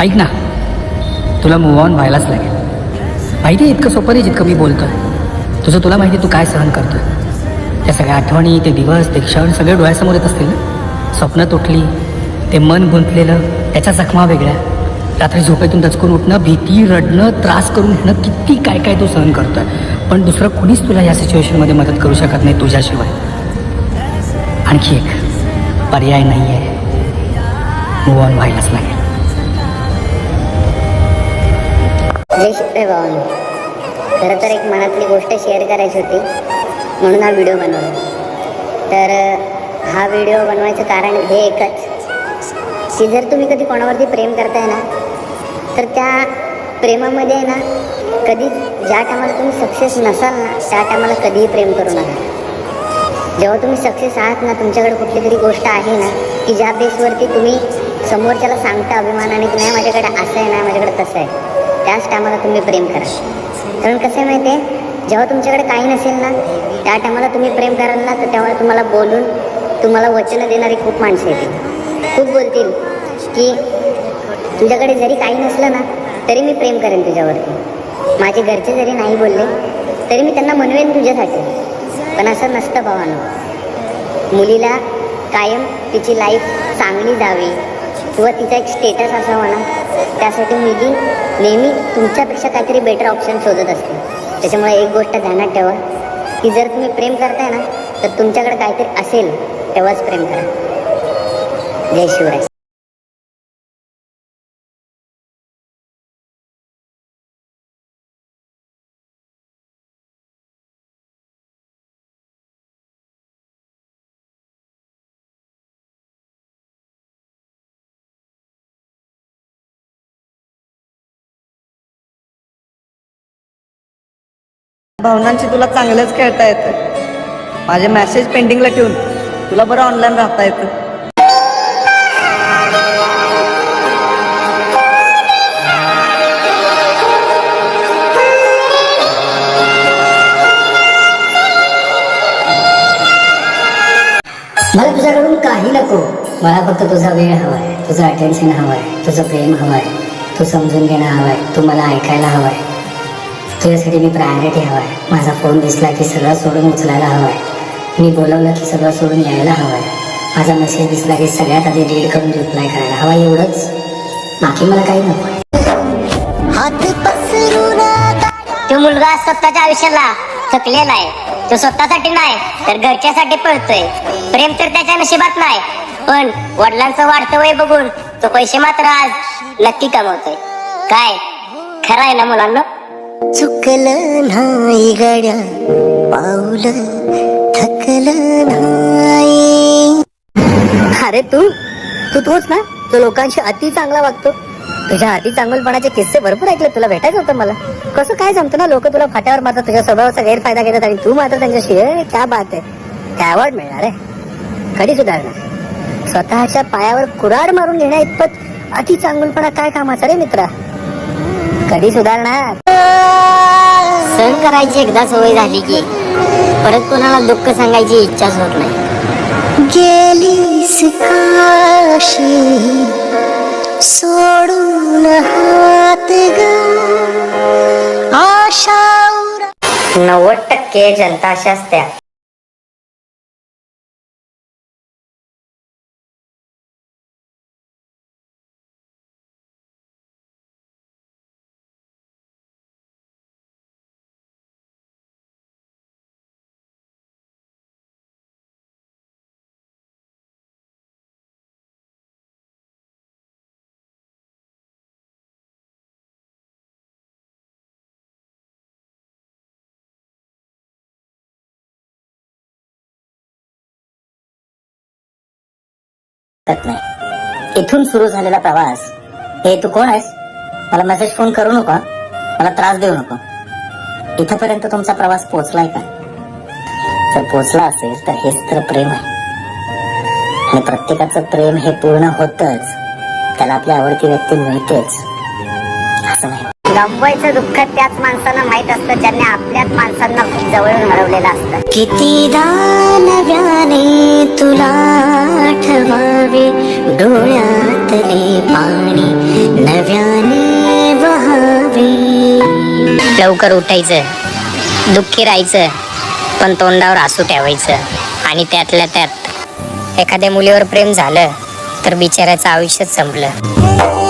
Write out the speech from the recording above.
ऐक ना तुला मूव ऑन व्हायलाच लागेल. माहिती आहे इतकं सोपं नाही जितकं मी बोलतोय. तुझं तुला माहिती आहे तू काय सहन करतोय. त्या सगळ्या आठवणी ते दिवस ते क्षण सगळे डोळ्यासमोर येत असतील ना? स्वप्न तुटली ते मन गुंतलेलं त्याच्या जखमा वेगळ्या. रात्री झोपेतून दचकून उठणं भीती रडणं त्रास करून घेणं किती काय काय तू सहन करतोय. पण दुसरं कुणीच तुला या सिच्युएशनमध्ये मदत करू शकत नाही तुझ्याशिवाय. आणखी एक पर्याय नाही आहे मूव ऑन व्हायलाच लागेल. जय शिवराय भावानो. खरं तर एक मनातली गोष्ट शेअर करायची होती. म्हणून हा व्हिडिओ बनवला. तर हा व्हिडिओ बनवायचं कारण हे एकच की जर तुम्ही कधी कोणावरती प्रेम करताय ना तर त्या प्रेमामध्ये आहे ना कधी ज्या टायमाला तुम्ही सक्सेस नसाल ना त्या टायमाला कधीही प्रेम करू नका. जेव्हा तुम्ही सक्सेस आहात ना तुमच्याकडे कुठली तरी गोष्ट आहे ना की ज्या बेसवरती तुम्ही समोरच्याला सांगता अभिमानाने की नाही माझ्याकडे असं आहे नाही माझ्याकडे तसं आहे. त्याच टायमाला तुम्ही प्रेम करा कारण कसं आहे माहिती आहे जेव्हा तुमच्याकडे काही नसेल ना त्या टायमाला तुम्ही प्रेम कराल ना तर तेव्हा तुम्हाला बोलून तुम्हाला वचनं देणारी खूप माणसं येतील खूप बोलतील की तुझ्याकडे जरी काही नसलं ना तरी मी प्रेम करेन तुझ्यावरती. माझे घरचे जरी नाही बोलले तरी मी त्यांना म्हणवेन तुझ्यासाठी. पण असं नसतं भावानं. मुलीला कायम तिची लाईफ चांगली जावी. व तिचा एक स्टेटस असावा ना त्यासाठी मुलगी नेहमी तुमच्यापेक्षा काहीतरी बेटर ऑप्शन शोधत असते. त्याच्यामुळे एक गोष्ट ध्यानात ठेवा की जर तुम्ही प्रेम करताय ना तर तुमच्याकडे काहीतरी असेल तेव्हाच प्रेम करा. जय शिवराय. भावनांशी तुला चांगलंच खेळता येतं. माझे मेसेज पेंडिंगला ठेवून तुला बरं ऑनलाईन राहता येतं. मला तुझ्याकडून काही नको. मला फक्त तुझा वेळ हवाय. तुझं अटेन्शन हवाय. तुझं प्रेम हवंय. तू समजून घेणं हवंय. तू मला ऐकायला हवंय. तुझ्यासाठी मी प्रायोरिटी हवाय. माझा फोन दिसला की सगळं सोडून उचलायला हवाय. मी बोलवलं की सगळं सोडून यायला हवंय. माझा मेसेज दिसला की सगळ्यात आधी रीड करून रिप्लाय करायला हवा एवढंच. बाकी मला काही नको. तो मुलगा स्वतःच्या आयुष्याला थकलेला आहे. तो स्वतःसाठी नाही तर घरच्यासाठी पळतोय. प्रेम तर त्याच्या नशिबात नाही पण वडिलांचं वाढतं वय बघून तो पैसे मात्र आज नक्की कमवतोय. काय? खरं आहे ना मुलांना? चुकलं नाही गड्या पाऊल थकलं नाही. अरे तू तू तूच ना तो लोकांशी अति चांगला वागतो. तुझ्या अति चांगलपणाचे किस्से भरपूर ऐकले तुला भेटायचं होतं मला. कसं काय जमतं ना लोक तुला फाट्यावर मारतात तुझ्या स्वभावाचा गैरफायदा घेतात आणि तू मात्र त्यांच्याशी "ए, क्या बात आहे काय अवॉर्ड मिळणार आहे. कधी सुधारणार? स्वतःच्या पायावर कुराड मारून घेण्या इतपत अति चांगलपणा काय कामाचा रे मित्रा? कधी सुधारणार? सहन करायची एकदा सवय झाली की परत कोणाला दुःख सांगायची इच्छाच होत नाही. गेलीस काशी सोडून हात ग आशा उरा नव्वद टक्के जनता अशा असत्या शकत नाही. इथून सुरू झालेला प्रवास. हे तू कोण आहेस? मला मेसेज फोन करू नको मला त्रास देऊ नको. इथपर्यंत तुमचा प्रवास पोहोचलाय का? जर पोहोचला असेल तर हेच तर प्रेम आहे. आणि प्रत्येकाचं प्रेम हे पूर्ण होतच. त्याला आपली आवडती व्यक्ती मिळतेच. असं नाही. लंबायचं दुःख त्याच माणसांना माहीत असतं ज्यांनी आपल्याच माणसांना खूप जवळून हरवलेलं असतं. किती दानव्याने तुला आठवावे डोळ्यातले पाणी नव्याने वहावे. लवकर उठायचं दुःखी राहायचं पण तोंडावर आसू ठेवायचं. आणि त्यातल्या त्यात एखाद्या मुलीवर प्रेम झालं तर बिचाऱ्याचं आयुष्यच संपलं. हो, हो,